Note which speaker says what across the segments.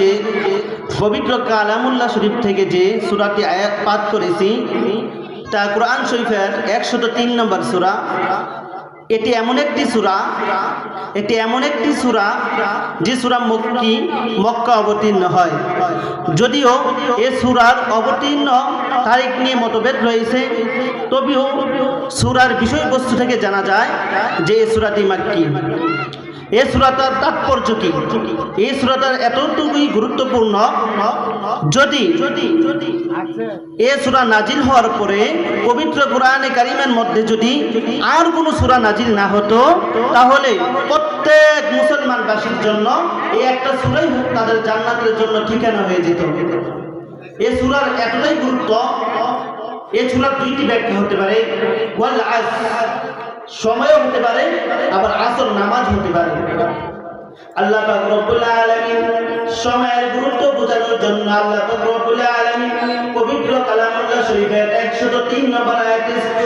Speaker 1: যে পবিত্র কালামুল্লাহ শরীফ থেকে যে সুরাটি আয়াত পাঠ করেছি, তা কোরআন শরীফের একশত তিন নম্বর সুরা। এটি এমন একটি সুরা, এটি এমন একটি সুরা যে সুরা মক্কি, মক্কা অবতীর্ণ হয়। যদিও এ সুরার অবতীর্ণ তারিখ নিয়ে মতভেদ রয়েছে, তবেও সুরার বিষয়বস্তু থেকে জানা যায় যে এ সুরাটি মাক্কি। এ সুরাটার তাৎপর্য কি? এই সুরাটার এতটুকুই গুরুত্বপূর্ণ। যদি এ সুরা নাজিল হওয়ার পরে পবিত্র কোরআনে কারিমের মধ্যে যদি আর কোনো সুরা নাজিল না হতো, তাহলে প্রত্যেক মুসলমানবাসীর জন্য এই একটা সুরাই তাদের জান্নাতের জন্য ঠিকানা হয়ে যেত। এ সুরার এতটাই গুরুত্ব, এ সুরার দুইটি ব্যাখ্যা হতে পারে। সময়ও হতে পারে, আবার আসর নামাজ হতে পারে। আল্লাহ রব্বুল আলামিন সময়ের গুরুত্ব বোঝানোর জন্য আল্লাহ রব্বুল আলামিন পবিত্র কালামুল্লাহ শরীফের 103 নম্বর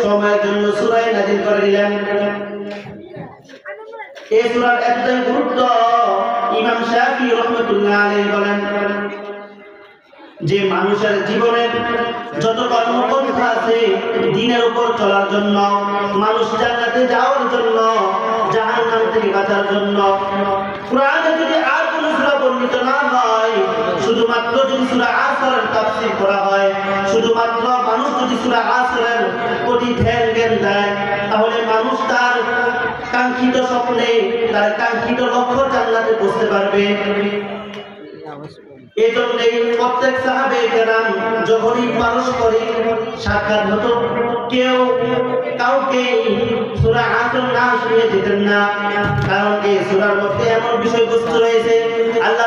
Speaker 1: সময়ের জন্য সূরা নাযিল করে দিলেন। এই সূরার একদম গুরুত্ব ইমাম শাফি রহমাতুল্লাহ আলাইহি বলেন। যে মানুষের জীবনের যত কর্মপন্থা আছে, দিনের উপর চলার জন্য, মানুষ জান্নাতে যাওয়ার জন্য, জাহান্নাম থেকে বাঁচার জন্য, কোরআনে যদি আর কোনো সূরা বর্ণিত না হয়, শুধুমাত্র যদি সূরা আসরের তাফসীর করা হয়, শুধুমাত্র মানুষ যদি সূরা আসরের প্রতি ধ্যান জ্ঞান দেয়, তাহলে মানুষ তার কাঙ্ক্ষিত স্বপ্নে, তার কাঙ্ক্ষিত লক্ষ্য জান্নাতে পৌঁছতে পারবে। এই জন্যই প্রত্যেক সাহাবে কেরাম যখনই পারস্পরিক সাক্ষাৎ হতো, কেউ কাউকে সুরা আসর না শুনিয়ে যেতেন না। কারণ এই সুরার মধ্যে এমন বিষয়বস্তু রয়েছে, আল্লাহ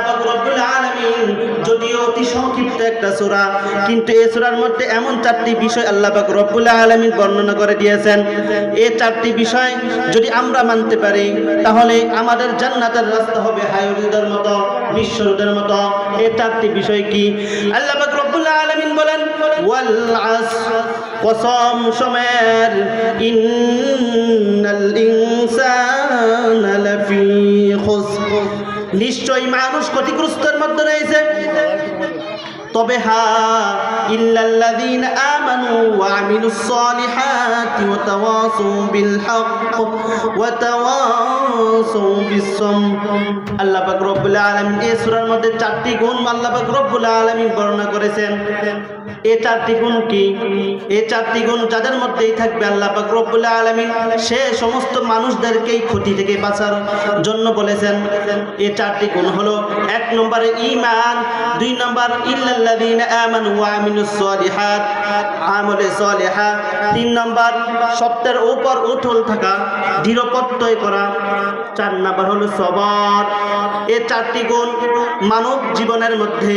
Speaker 1: যদিও অতি সংক্ষিপ্ত একটা সূরা, কিন্তু এই সূরার মধ্যে এমন চারটি বিষয় আল্লাহ পাক রব্বুল বর্ণনা করে দিয়েছেন। এই চারটি বিষয় যদি আমরা মানতে পারি, তাহলে আমাদের জান্নাতের রাস্তা হবে হায়ুরদের মতো নিঃস্বরদের মতো। এই চারটি বিষয় কি? আল্লাহ পাক রব্বুল আলামিন বলেন, ওয়াল আসর কসম সময়ের ইন্নাল নিশ্চয়ই মানুষ ক্ষতিগ্রস্তের মধ্যে রয়েছে। তবে হা আমানু ওয়া মধ্যে চারটি গুণ আল্লাহ পাক বর্ণনা করেছেন। এই চারটি গুণ কি? এই চারটি গুণ যাদের মধ্যেই থাকবে আল্লাহ পাক রব্বুল সে সমস্ত মানুষদেরকেই ক্ষতি থেকে বাঁচার জন্য বলেছেন। এই চারটি গুণ হলো এক নম্বরে ঈমান, দুই নম্বর ইল্লাল্লাযীনা আমানু ওয়া আমিলুস সালিহাত, আমলে সালিহা, তিন নম্বর সত্যের উপর অটল থাকা দৃঢ় প্রত্যয় করা, চার নম্বর হলো সবর। এই চারটি গুণ মানব জীবনের মধ্যে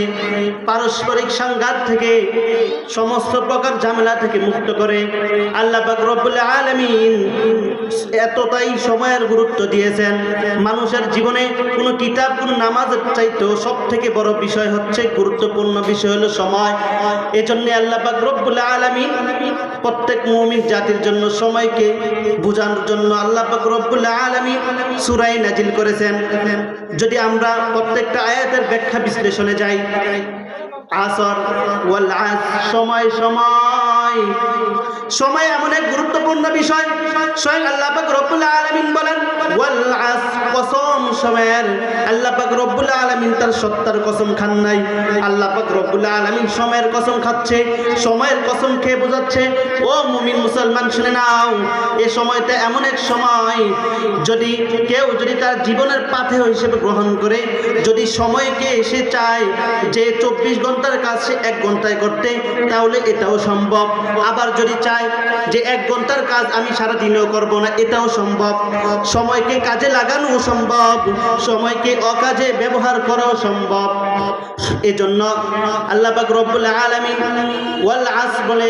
Speaker 1: পারস্পরিক সংঘাত থেকে, সমস্ত প্রকার ঝামেলা থেকে মুক্ত করে। আল্লাহ রব্বুল আলামিন এতটাই সময়ের গুরুত্ব দিয়েছেন, মানুষের জীবনে কোনো কিতাব, কোনো নামাজের চাইতেও সব থেকে বড় বিষয় হচ্ছে গুরুত্বপূর্ণ বিষয়। হলো সময়। এজন্য আল্লাহ পাক রব্বুল আলামিন প্রত্যেক মুমিন জাতির জন্য সময়কে বোঝানোর জন্য আল্লাহ পাক রব্বুল আলামিন সূরায়ে নাজিল করেছেন। যদি আমরা প্রত্যেকটা আয়াতের ব্যাখ্যা বিশ্লেষণে যাই, আসর ওয়াল আস, সময় সময়। সময় এমন এক গুরুত্বপূর্ণ বিষয়। স্বয়ং আল্লাহ পাক রব্বুল আলামিন বলেন, ওয়াল আস, কসম সময়ের। আল্লাহ পাক রব্বুল আলামিন তার সত্তার কসম খান নাই। আল্লাহ পাক রব্বুল আলামিন সময়ের কসম খাচ্ছে, সময়ের কসম খেয়ে বোঝাচ্ছে, ও মুমিন মুসলমান, শুনে নাও, এ সময়টা এমন এক সময়, যদি কেউ যদি তার জীবনের পাথে হিসেবে গ্রহণ করে, যদি সময়কে এসে চায় যে চব্বিশ ঘণ্টার কাজ সে এক ঘন্টায় করতে, তাহলে এটাও সম্ভব। আবার যদি চায় যে এক ঘণ্টার কাজ আমি সারা দিনেও করব না, এটাও সম্ভব। সময়কে কাজে লাগানো সম্ভব, সময়কে অকাজে ব্যবহার করাও সম্ভব। এজন্য আল্লাহ পাক রব্বুল আলামিন ওয়াল আস বলে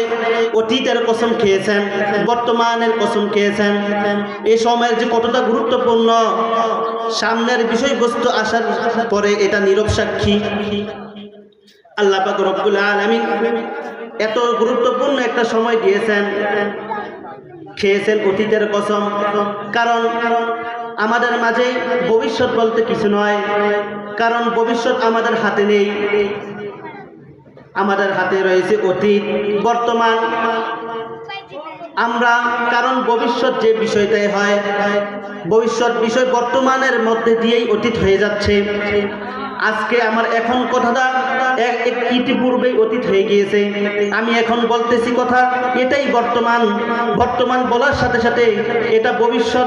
Speaker 1: অতীতের কসম খেয়েছেন, বর্তমানের কসম খেয়েছেন। এই সময়ের যে কতটা গুরুত্বপূর্ণ, সামনের বিষয়বস্তু আসার পরে এটা নীরব সাক্ষী। আল্লাহ পাক রব্বুল আলামিন এত গুরুত্বপূর্ণ একটা সময় দিয়েছেন। খেয়েছেন অতীতের কসম। কারণ আমাদের মাঝে ভবিষ্যৎ বলতে কিছু নয়। কারণ ভবিষ্যৎ আমাদের হাতে নেই। আমাদের হাতে রয়েছে অতীত, বর্তমান। আমরা কারণ ভবিষ্যৎ যে বিষয়টাই হয়, ভবিষ্যৎ বিষয় বর্তমানের মধ্যে দিয়েই অতীত হয়ে যাচ্ছে। আজকে আমার এখন কথাটা এক- ইতিপূর্বেই অতীত হয়ে গিয়েছে। আমি এখন বলতেছি কথা, এটাই বর্তমান। বর্তমান বলার সাথে সাথে এটা ভবিষ্যৎ।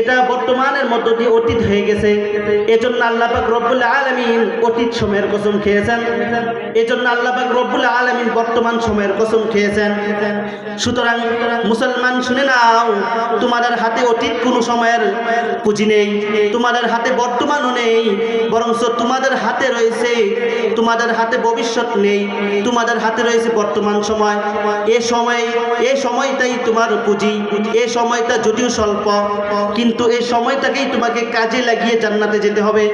Speaker 1: এটা বর্তমানের মধ্য দিয়ে অতীত হয়ে গেছে। এজন্য আল্লাহ পাক রব্বুল আলামিন অতীত সময়ের কসম খেয়েছেন। এজন্য আল্লাহ পাক রব্বুল আলামিন বর্তমান সময়ের কসম খেয়েছেন। সুতরাং মুসলমান, শুনে নাও, তোমাদের হাতে অতীত কোনো সময়ের পুঁজি নেই, তোমাদের হাতে বর্তমানও নেই, বরঞ্চ তোমাদের হাতে রয়েছে, তোমাদের হাতে ভবিষ্যৎ নেই, তোমাদের হাতে রয়েছে বর্তমান সময়। এ সময়, এ সময়টাই তোমার পুঁজি, এ সময়টা যদিও স্বল্প কিন্তু এই সময়টাকেই তোমাকে কাজে লাগিয়ে জান্নাতে যেতে হবে।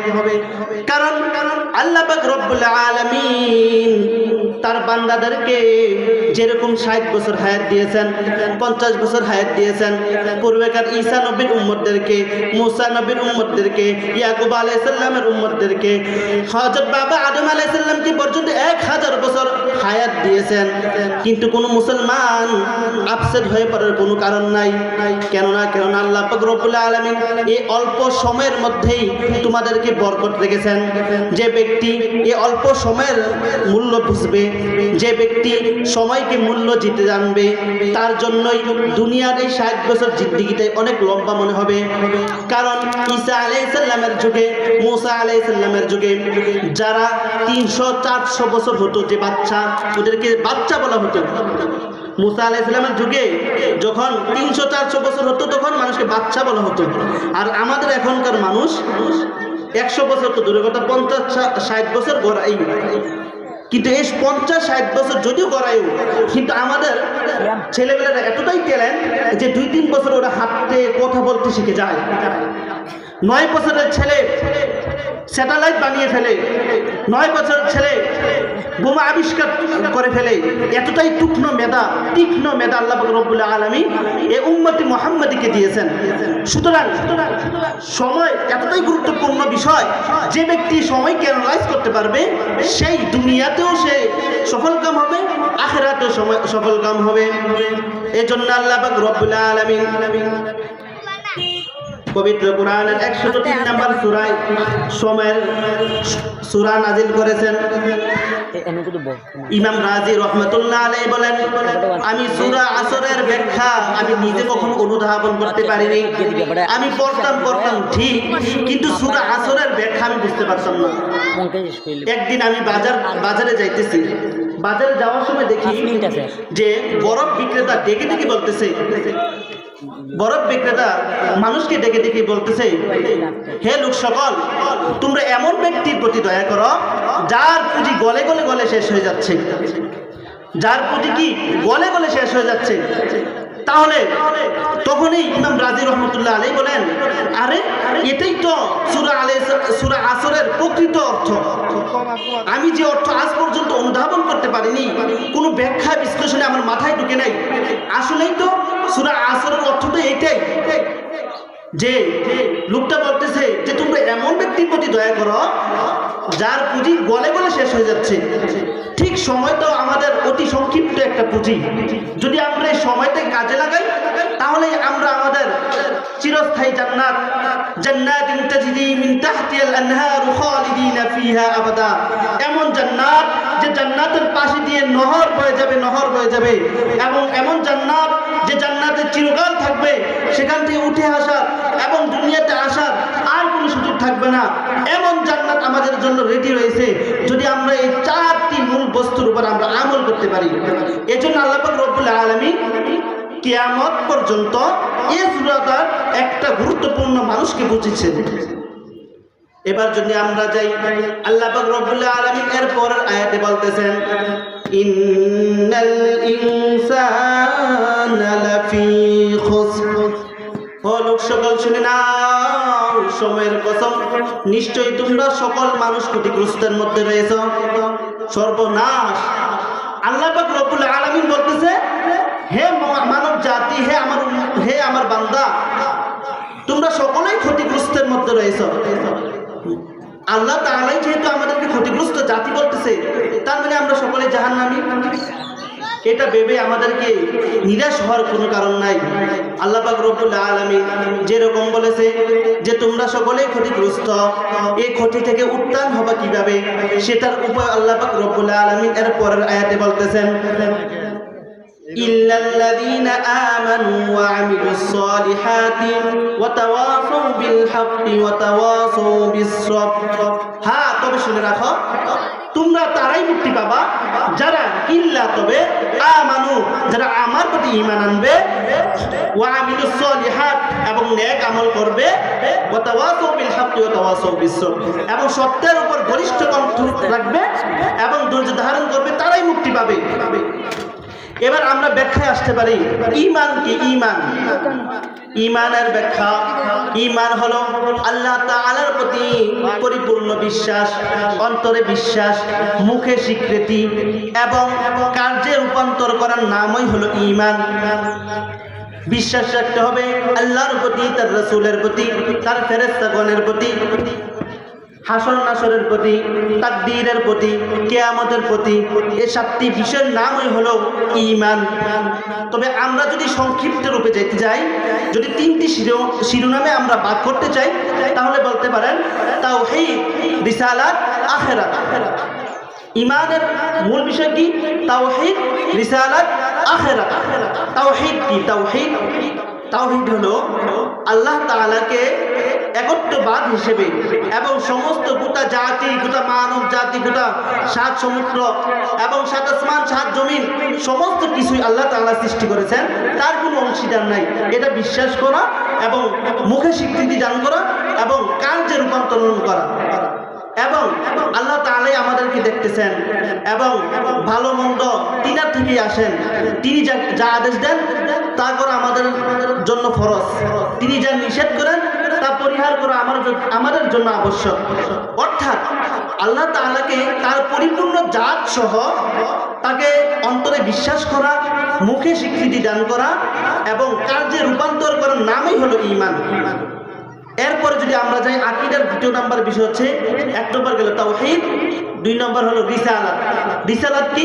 Speaker 1: কারণ কারণ আল্লাহ রব্বুল আলামিন তার বান্দাদেরকে যেরকম ষাট বছর হায়াত দিয়েছেন, পঞ্চাশ বছর হায়াত দিয়েছেন, পূর্বেকার ঈসা নবীর উম্মতদেরকে, মুসা নবীর উম্মতদেরকে, ইয়াকুব আলাইসাল্লামের উম্মতদেরকে হজরত বাবা আদম আলাইসাল্লামকে পর্যন্ত এক হাজার বছর হায়াত দিয়েছেন। কিন্তু কোনো মুসলমান আপসেট হয়ে পড়ার কোনো কারণ নাই। কেননা কেননা আল্লাহ পাক রব্বুল আলামিন এই অল্প সময়ের মধ্যেই তোমাদেরকে বরকত রেখেছেন। যে ব্যক্তি এই অল্প সময়ের মূল্য বুঝবে যে ব্যক্তি সময়কে মূল্য জিতে জানবে, তার জন্যই দুনিয়ার এই ষাট বছর জিন্দিগিতে অনেক লম্বা মনে হবে। কারণ ঈসা আলাইসাল্লামের যুগে, মুসা আলাইসাল্লামের যুগে যারা তিনশো, চারশো বছর হতো যে বাচ্চা, ওদেরকে বাচ্চা বলা হতো। মুসা আলাইসাল্লামের যুগে যখন তিনশো, চারশো বছর হতো, তখন মানুষকে বাচ্চা বলা হতো। আর আমাদের এখনকার মানুষ একশো বছর তো দূরে কথা, পঞ্চাশ ষাট বছর গড়াই। কিন্তু এই পঞ্চাশ ষাট বছর যদিও গড়ায়ও কিন্তু আমাদের ছেলেমেয়েরা এতটাই ট্যালেন্ট যে দুই তিন বছর ওরা হাঁটতে, কথা বলতে শিখে যায়। নয় বছরের ছেলে স্যাটেলাইট বানিয়ে ফেলে, নয় বছরের ছেলে বোমা আবিষ্কার করে ফেলে। এতটাই তীক্ষ্ণ মেধা তীক্ষ্ণ মেধা আল্লাহ রব্বুল আলমী এ উম্মতি মোহাম্মদীকে দিয়েছেন। সুতরাং সময় এতটাই গুরুত্বপূর্ণ বিষয়, যে ব্যক্তি সময়কে অ্যানালাইজ করতে পারবে, সেই দুনিয়াতেও সে সফলকাম হবে, আখেরাতেও সময় সফলকাম হবে। এই জন্য আল্লাহ পাক রব্বুল আলমিন পবিত্র কোরআনের একশো তিন নম্বর সুরায় সময়ের সুরা নাজিল করেছেন। ইমাম রাজি রহমতুল্লাহ আলাই বলেন আমি সুরা আসরের ব্যাখ্যা আমি নিজে কখনো অনুধাবন করতে পারিনি। আমি পড়তাম পড়তাম ঠিক কিন্তু সুরা আসরের ব্যাখ্যা আমি বুঝতে পারতাম না। একদিন আমি বাজার বাজারে যাইতেছি। বাজারে যাওয়ার সময় দেখি যে বরফ বিক্রেতা ডেকে ডেকে বলতেছে বরফ বিক্রেতা মানুষকে ডেকে ডেকে বলতেছে, হে লোক সকল, তোমরা এমন ব্যক্তির প্রতি দয়া করো, যার পুঁজি গলে গলে গলে শেষ হয়ে যাচ্ছে। যার পুঁজি কি গলে গলে শেষ হয়ে যাচ্ছে? তাহলে তখনই ইমাম রাজি রহমতুল্লাহ আলী বলেন, আরে, এটাই তো সুরা আলে, সুরা আসরের প্রকৃত অর্থ। আমি যে অর্থ আজ পর্যন্ত অনুধাবন করতে পারিনি, কোনো ব্যাখ্যা বিশ্লেষণে আমার মাথায় ঢুকে নাই। আসলেই তো সুরা আসরের অর্থটা এইটাই যে লোকটা বলতেছে যে তোমরা এমন ব্যক্তির প্রতি দয়া করো, যার পুঁজি গলে গলে শেষ হয়ে যাচ্ছে। ঠিক সময়টাও আমাদের অতি সংক্ষিপ্ত একটা পুঁজি। যদি আমরা এই সময়টাকে কাজে লাগাই, তাহলে আমরা আমাদের চিরস্থায়ী জান্নাত, জান্নাতিন তাজরি মিন তাহতিহাল আনহার খালিদিনা ফিহা আবাদা। এমন জান্নাত যে জান্নাতের পাশে দিয়ে নহর বয়ে যাবে, নহর বয়ে যাবে। এবং এমন জান্নাত যে জান্নাতে চিরকাল থাকবে, সেখান থেকে উঠে আসার এবং দুনিয়াতে আসার থাকবে না। এমন জান্নাত আমাদের জন্য রেডি রয়েছে। যদি আমরা এই চারটি মূল বস্তুর উপর আমরা আমল করতে পারি, এজন্য আল্লাহ রব্বুল আলামিন কিয়ামত পর্যন্ত এই সুরাতার একটা গুরুত্বপূর্ণ মানুষকে বুঝিয়েছেন। এবার যদি আমরা যাই, আল্লাহ পাক আলামিন এর পরের আয়াতে বলতেছেন, ইন্নাল ইনসানা ও লোক সকল শুনে নাও। সময়ের কসম, নিশ্চয়ই তোমরা সকল মানুষ ক্ষতিগ্রস্তের মধ্যে রয়েছ। সর্বনাশ। আল্লাহ পাক রব্বুল আলামিন বলতেছে, হে মানব জাতি, হে আমার হে আমার বান্দা, তোমরা সকলেই ক্ষতিগ্রস্তের মধ্যে রয়েছ। আল্লাহ তাআলাই যেহেতু আমাদেরকে ক্ষতিগ্রস্ত জাতি বলতেছে, তার মানে আমরা সকলে জাহান্নামী। এটা ভেবে আমাদেরকে নিরাশ হওয়ার কোনো কারণ নাই আল্লাহ পাক রব্বুল আলামিন যেরকম বলেছে যে তোমরা সকলেই ক্ষতিগ্রস্ত এই ক্ষতি থেকে উত্থান হবে কিভাবে সেটার উপায় আল্লাহ পাক রব্বুল আলামিন এর পরের আয়াতে বলতেছেন إلا الذين آمنوا وعملوا الصالحات وتواصوا بالحق وتواصوا بالصبر হ্যাঁ তবে শুনে রাখো তোমরা তারাই মুক্তি পাবা। যারা ইল্লা তবে আমানু, যারা আমার প্রতি ইমান আনবে এবং নেক আমল করবে এবং সত্যের উপর গরিষ্ঠ কণ্ঠ রাখবে, এবং ধৈর্য ধারণ করবে, তারাই মুক্তি পাবে। এবার আমরা ব্যাখ্যায় আসতে পারি ইমান কি ইমান ইমানের ব্যাখ্যা ইমান হলো আল্লাহ তাআলার প্রতি পরিপূর্ণ বিশ্বাস, অন্তরে বিশ্বাস, মুখে স্বীকৃতি এবং কার্যে রূপান্তর করার নামই হলো ইমান বিশ্বাস রাখতে হবে আল্লাহর প্রতি, তার রসুলের প্রতি, তার ফেরেস্তাগণের প্রতি। হাসর নাসরের প্রতি, তাকদীরের প্রতি, কেয়ামতের প্রতি এ সাতটি বিষয়ের নামই হলো ইমান তবে আমরা যদি সংক্ষিপ্ত রূপে যেতে যাই, যদি তিনটি শিরো- শিরোনামে আমরা বাদ করতে চাই, তাহলে বলতে পারেন তাও হেই রিসালাত, আখেরাত। ইমানের মূল বিষয় কি? তাও হেই রিসালাত, আখেরাত। তাওহীদ কি? তাওহীদ তাওহীদ হলো আল্লাহ তাআলাকে একত্ববাদ হিসেবে এবং সমস্ত গোটা জাতি, গোটা মানব জাতি, গোটা সাত সমুদ্র এবং সাত আসমান, সাত জমিন, সমস্ত কিছুই আল্লাহ তাল্লাহ সৃষ্টি করেছেন। তার কোনো অংশীদার নাই। এটা বিশ্বাস করা এবং মুখে স্বীকৃতি দান করা এবং কার্যে রূপান্তরণ করা। এবং আল্লাহ তাআলাই আমাদেরকে দেখতেছেন এবং ভালো মন্দ তিনার থেকেই আসেন। তিনি যা আদেশ দেন, তা করা আমাদের জন্য ফরজ। তিনি যা নিষেধ করেন তা পরিহার করা আমার আমাদের জন্য আবশ্যক। অর্থাৎ আল্লাহ তাআলাকে তার পরিপূর্ণ জাত সহ তাকে অন্তরে বিশ্বাস করা, মুখে স্বীকৃতি দান করা এবং কার্যে রূপান্তর করার নামই হলো ইমান এরপরে যদি আমরা যাই, আকিদার দ্বিতীয় নাম্বার বিষয় হচ্ছে, এক নম্বর গেল তাওহীদ, দুই নম্বর হলো রিসালাত। রিসালাত কি?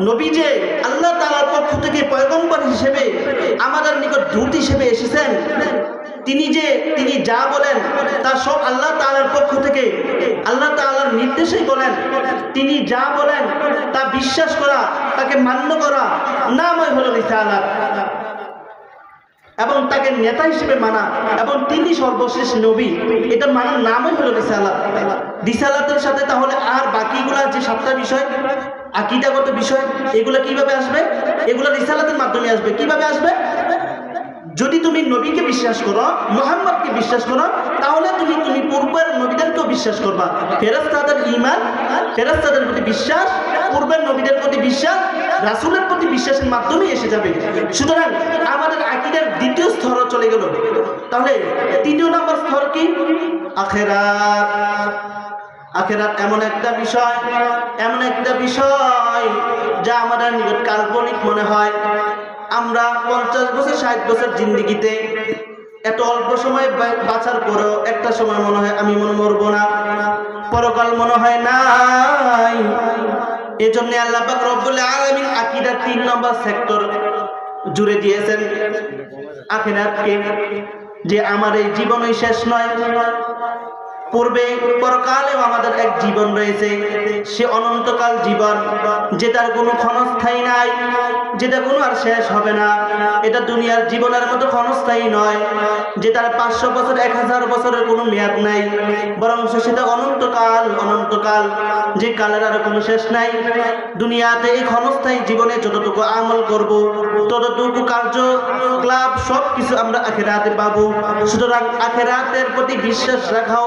Speaker 1: নবী যে আল্লাহ তাআলার পক্ষ থেকে পয়গম্বর হিসেবে আমাদের নিকট দূত হিসেবে এসেছেন। তিনি যে, তিনি যা বলেন, তা সব আল্লাহ তাআলার পক্ষ থেকে, আল্লাহ তাআলার নির্দেশেই বলেন। তিনি যা বলেন, তা বিশ্বাস করা, তাকে মান্য করা নামই হলো রিসালাত। এবং তাকে নেতা হিসেবে মানা, এবং তিনি সর্বশেষ নবী এটা মানার নামই হলো রিসালাত। রিসালাতের সাথে তাহলে আর বাকিগুলা যে সাতটা বিষয়? আকিদাগত বিষয়, এগুলো কীভাবে আসবে? এগুলো রিসালাতের মাধ্যমে আসবে। কীভাবে আসবে? যদি তুমি নবীকে বিশ্বাস করো, মোহাম্মদকে বিশ্বাস করো, তাহলে তুমি তুমি পূর্বের নবীদেরকেও বিশ্বাস করবা। ফেরাস্তাদের ইমান ফেরাস্তাদের প্রতি বিশ্বাস, পূর্বের নবীদের প্রতি বিশ্বাস, রাসূলের প্রতি বিশ্বাসের মাধ্যমেই এসে যাবে। সুতরাং আমাদের আকিদের দ্বিতীয় স্তর চলে গেল। তাহলে, তৃতীয় নম্বর স্তর কি? আখেরাত। আখেরাত এমন একটা বিষয়, এমন একটা বিষয় যা আমাদের নিকট কাল্পনিক মনে হয়। আমরা পঞ্চাশ বছর, ষাট বছর জিন্দিগিতে এত অল্প সময় বাঁচার পরেও একটা সময় মনে হয় আমি মনে মরবো না। পরকাল মনে হয় নাই। এজন্য আল্লাহ পাক রব্বুল আলামিন আকীদার তিন নম্বর সেক্টর জুড়ে দিয়েছেন। আখিরাতকে যে আমার এই জীবনই শেষ নয় পূর্বে পরকালেও আমাদের এক জীবন রয়েছে। সে অনন্তকাল জীবন, যেটার কোনো ক্ষণস্থায়ী নাই, যেটা কোনো আর শেষ হবে না। এটা দুনিয়ার জীবনের মতো ক্ষণস্থায়ী নয়, যেটার পাঁচশো বছর, এক হাজার বছরের কোনো মেয়াদ নাই। বরং সেটা অনন্তকাল অনন্তকাল, যে কালের আর কোনো শেষ নাই। দুনিয়াতে এই ক্ষণস্থায়ী জীবনে যতটুকু আমল করব, ততটুকু কার্য, ক্লাব সব কিছু আমরা আখেরাতে পাবো। সুতরাং আখেরাতের প্রতি বিশ্বাস রাখাও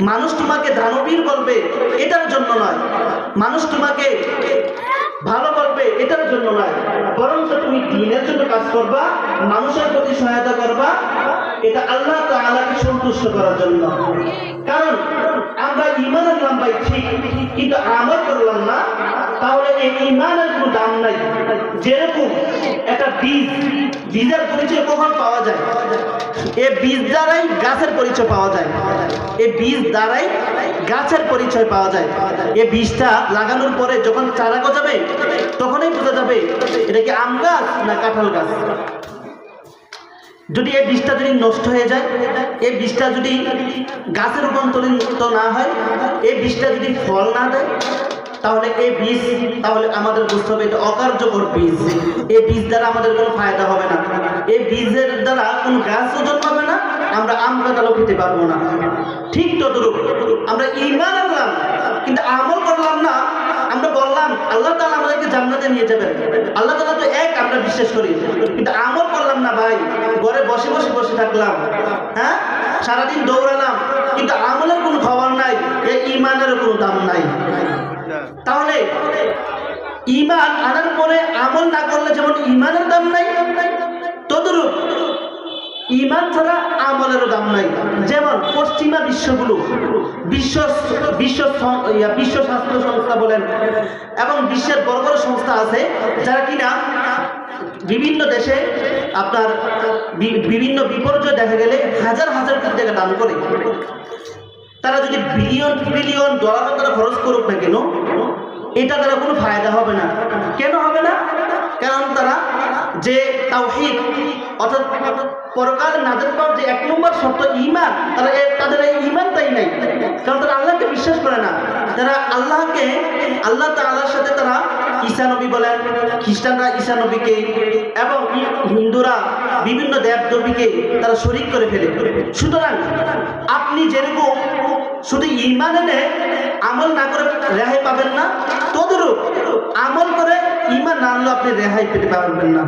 Speaker 1: মানুষ তোমাকে দানবীর বলবে, এটার জন্য নয়। মানুষ তোমাকে ভালো করবে এটার জন্য নয়। বরং তুমি দিনের জন্য কাজ করবা, মানুষের প্রতি সহায়তা করবা। এটা আল্লাহ তাআলাকে সন্তুষ্ট করার জন্য। কারণ আমরা ইমান আনলাম ভাই, ঠিক, কিন্তু আমল করলাম না। তাহলে এই ইমানের কোনো দাম নাই। যেরকম একটা বীজ, বীজের পরিচয় কখন পাওয়া যায়? এই বীজ দ্বারাই গাছের পরিচয় পাওয়া যায়। এই বীজ দ্বারাই গাছের পরিচয় পাওয়া যায়। এই বীজটা লাগানোর পরে যখন চারা গজাবে, তখনই বোঝা যাবে এটা কি আম গাছ না কাঁঠাল গাছ। যদি এই বীজটা যদি নষ্ট হয়ে যায় এই বীজটা যদি গাছের রূপান্তরিত না হয় এই বীজটা যদি ফল না দেয় তাহলে এই বীজ, তাহলে আমাদের বুঝতে হবে এটা অকার্যকর বীজ। এই বীজ দ্বারা আমাদের কোনো ফায়দা হবে না। এই বীজের দ্বারা কোনো গাছও জন্মাবে না, আমরা আম কাঁঠালও খেতে পারব না। ঠিক ততরূপ আমরা ইমান আনলাম, কিন্তু আমল করলাম না। আমরা বললাম, আল্লাহ তাআলা আমাদেরকে জান্নাতে নিয়ে যাবেন। আল্লাহ তাআলা তো এক, আমরা বিশ্বাস করি। কিন্তু আমল করলাম না ভাই, ঘরে বসে বসে বসে থাকলাম। হ্যাঁ? সারাদিন দৌড়ালাম, কিন্তু আমলের কোনো খবর নাই, এই ইমানেরও কোনো দাম নাই। তাহলে ইমান আনার পরে আমল না করলে যেমন ইমানের দাম নাই, তদরূপ ইমান ছাড়া আমলেরও দাম নাই। যেমন পশ্চিমা বিশ্বগুলো, বিশ্ব বিশ্ব বিশ্ব স্বাস্থ্য সংস্থা বলেন, এবং বিশ্বের বড় বড় সংস্থা আছে, যারা কিনা বিভিন্ন দেশে আপনার বিভিন্ন বিপর্যয় দেখা গেলে হাজার হাজার কোটি টাকা দান করে। তারা যদি বিলিয়ন ট্রিলিয়ন ডলার তারা খরচ করুক না কেন, এটা তারা কোনো ফায়দা হবে না। কেন হবে না? কারণ তারা যে তাওহীদ, অর্থাৎ পরকাল নাজাত পাওয়ার যে এক নম্বর শর্ত ইমান তারা তাদের এই ইমানটাই নাই। কারণ তারা আল্লাহকে বিশ্বাস করে না। তারা আল্লাহকে, আল্লাহ তাআলার সাথে তারা ঈসা নবী বলেন, খ্রিস্টানরা ঈসা নবীকে এবং হিন্দুরা বিভিন্ন দেব দেবীকে তারা শরিক করে ফেলে। সুতরাং আপনি যেরকম শুধু ইমান এনে আমল না করে রেহাই পাবেন না তদরূপ আমল করে ইমান না আনলেও আপনি রেহাই পেতে পারবেন না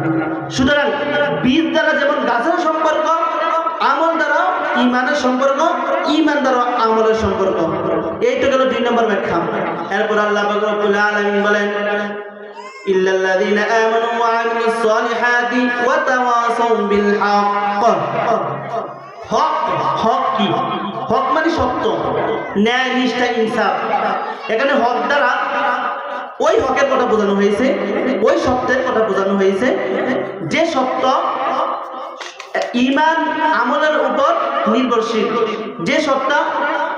Speaker 1: সুতরাং বীজ দ্বারা যেমন গাছের সম্পর্ক আমল দ্বারা ইমানের সম্পর্ক ইমান দ্বারা আমলের সম্পর্ক এই তো গেল দুই নম্বর ব্যাখ্যা এরপর আল্লাহ পাক রব্বুল আলামিন বলেন إلا الذين آمنوا وعملوا الصالحات وتواصوا بالحق হক হক কি হক মানে সত্য। ন্যায়, নিষ্ঠা, ইনসাফ। এখানে হক দ্বারা ওই হকের কথা বোঝানো হয়েছে, ওই সত্যের কথা বোঝানো হয়েছে। যে সত্য ইমান, আমলের উপর নির্ভরশীল। যে সত্য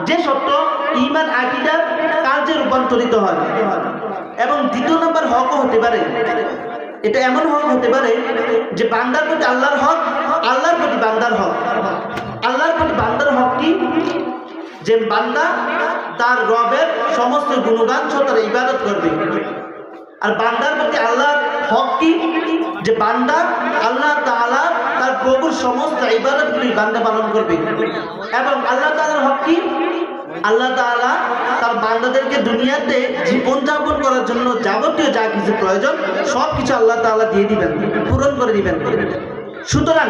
Speaker 1: যে সত্য ইমান আকিদার কার্যে রূপান্তরিত হয়। এবং দ্বিতীয় নম্বর হকও হতে পারে। এটা এমন হক হতে পারে যে বান্দার প্রতি আল্লাহর হক, আল্লাহর প্রতি বান্দার হক। যে বান্দা তার রবের সমস্ত গুণগান তার ইবাদত করবে। আর বান্দার প্রতি আল্লাহর হক কি? যে বান্দা আল্লাহ তাআলা তার প্রভুর সমস্ত ইবাদতগুলি বান্দা পালন করবে। এবং আল্লাহ তাআলার হক কি? আল্লাহ তাআলা তার বান্দাদেরকে দুনিয়াতে জীবনযাপন করার জন্য যাবতীয় যা কিছু প্রয়োজন সব কিছু আল্লাহ তাআলা দিয়ে দিবেন, পূরণ করে দিবেন। সুতরাং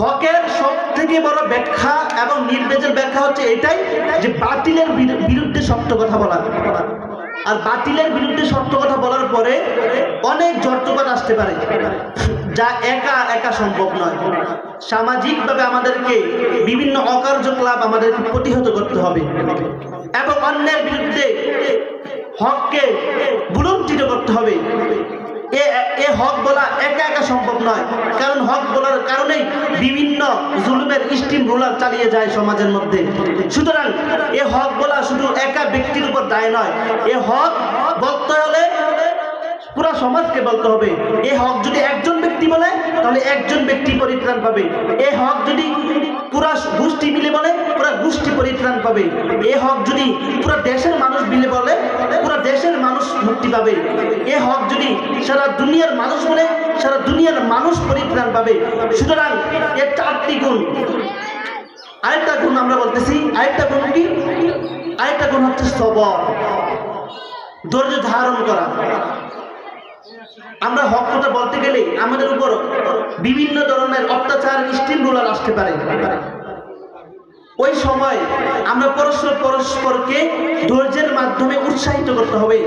Speaker 1: হকের সব থেকে বড় ব্যাখ্যা এবং নির্দেশের ব্যাখ্যা হচ্ছে এটাই যে বাতিলের বিরুদ্ধে সত্য কথা বলা। আর বাতিলের বিরুদ্ধে সত্য কথা বলার পরে অনেক জর্জপাত আসতে পারে, যা একা একা সম্ভব নয়। সামাজিকভাবে আমাদেরকে বিভিন্ন অকার্যকলাপ আমাদেরকে প্রতিহত করতে হবে এবং অন্যের বিরুদ্ধে হককে বুলন্টিত করতে হবে। এ হক বলা একা একা সম্ভব নয়। কারণ হক বলার কারণেই বিভিন্ন জুলুমের স্টিম রোলার চালিয়ে যায় সমাজের মধ্যে। সুতরাং এ হক বলা শুধু একা ব্যক্তির উপর দায় নয়। এ হক বলতে হলে পুরা সমাজকে বলতে হবে। এ হক যদি একজন ব্যক্তি বলে, তাহলে একজন ব্যক্তি পরিত্রাণ পাবে। এ হক যদি পুরা গোষ্ঠী মিলে বলে, পুরা গোষ্ঠী পরিত্রাণ পাবে। এ হক যদি পুরা দেশের মানুষ মিলে বলে মুক্তি পাবে এ হক যদি সারা দুনিয়ার মানুষ বলে, সারা দুনিয়ার মানুষ পরিত্রাণ পাবে। সুতরাং এর চারটি গুণ। আরেকটা গুণ আমরা বলতেছি, আরেকটা গুণ কি? আরেকটা গুণ হচ্ছে সবর। ধৈর্য ধারণ করা। আমরা হক কথা বলতে গেলে আমাদের উপর বিভিন্ন ধরনের অত্যাচার, স্টিম রুলার আসতে পারে। ওই সময় আমরা পরস্পর পরস্পরকে ধৈর্যের মাধ্যমে উৎসাহিত করতে হবে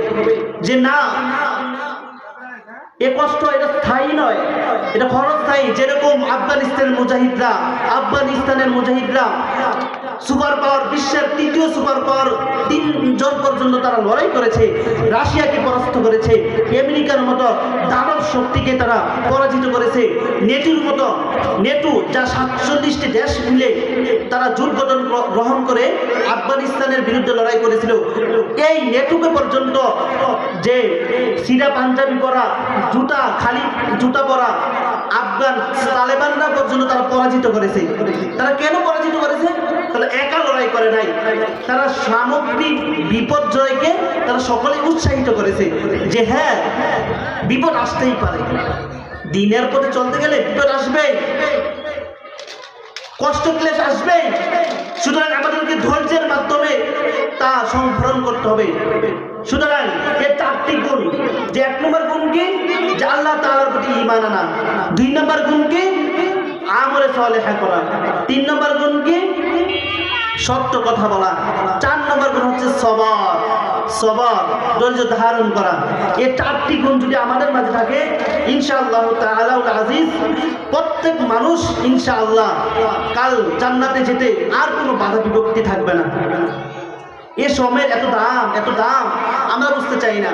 Speaker 1: যে না, এ কষ্ট এটা স্থায়ী নয়, এটা ক্ষণস্থায়ী। যেরকম আফগানিস্তানের মুজাহিদরা আফগানিস্তানের মুজাহিদরা সুপার পাওয়ার, বিশ্বের তৃতীয় সুপার পাওয়ার তিনজন পর্যন্ত তারা লড়াই করেছে, রাশিয়াকে পরাস্ত করেছে, আমেরিকার মতো দানব শক্তিকে তারা পরাজিত করেছে, নেটুর মতো নেটু যা সাতচল্লিশটি দেশ মিলে তারা জোট গঠন গ্রহণ করে আফগানিস্তানের বিরুদ্ধে লড়াই করেছিল। এই নেটুকে পর্যন্ত যে সিরা পাঞ্জাবি পরা, জুতা খালি জুতা পরা আফগান তালেবানরা পর্যন্ত তারা পরাজিত করেছে। তারা কেন পরাজিত করেছে? তারা একা লড়াই করে নাই। তারা সামগ্রিক বিপর্যয়কে তারা সকলে উৎসাহিত করেছে যে হ্যাঁ বিপদ আসতেই পারে। দিনের পথে চলতে গেলে বিপদ আসবে। কষ্ট ক্লেশ আসবে। সুতরাং আমাদেরকে ধৈর্যের মাধ্যমে তা সংভরণ করতে হবে। সুতরাং এই চারটি গুণ। যে এক নম্বর গুণ কি? যে আল্লাহ তাআলার প্রতি ইমান আনা। দুই নম্বর গুণ কি? আমলে সালেহা করা। তিন নম্বর গুণ কি? সত্য কথা বলা। চার নম্বর গুণ হচ্ছে সবর। সবর, ধৈর্য ধারণ করা। এই চারটি গুণ যদি আমাদের মাঝে থাকে, ইনশাআল্লাহ তাআলাউল আজিজ, প্রত্যেক মানুষ ইনশাআল্লাহ কাল জান্নাতে যেতে আর কোনো বাধা বিভক্তি থাকবে না। এ সময়ের এত দাম এত দাম, আমরা বুঝতে চাই না।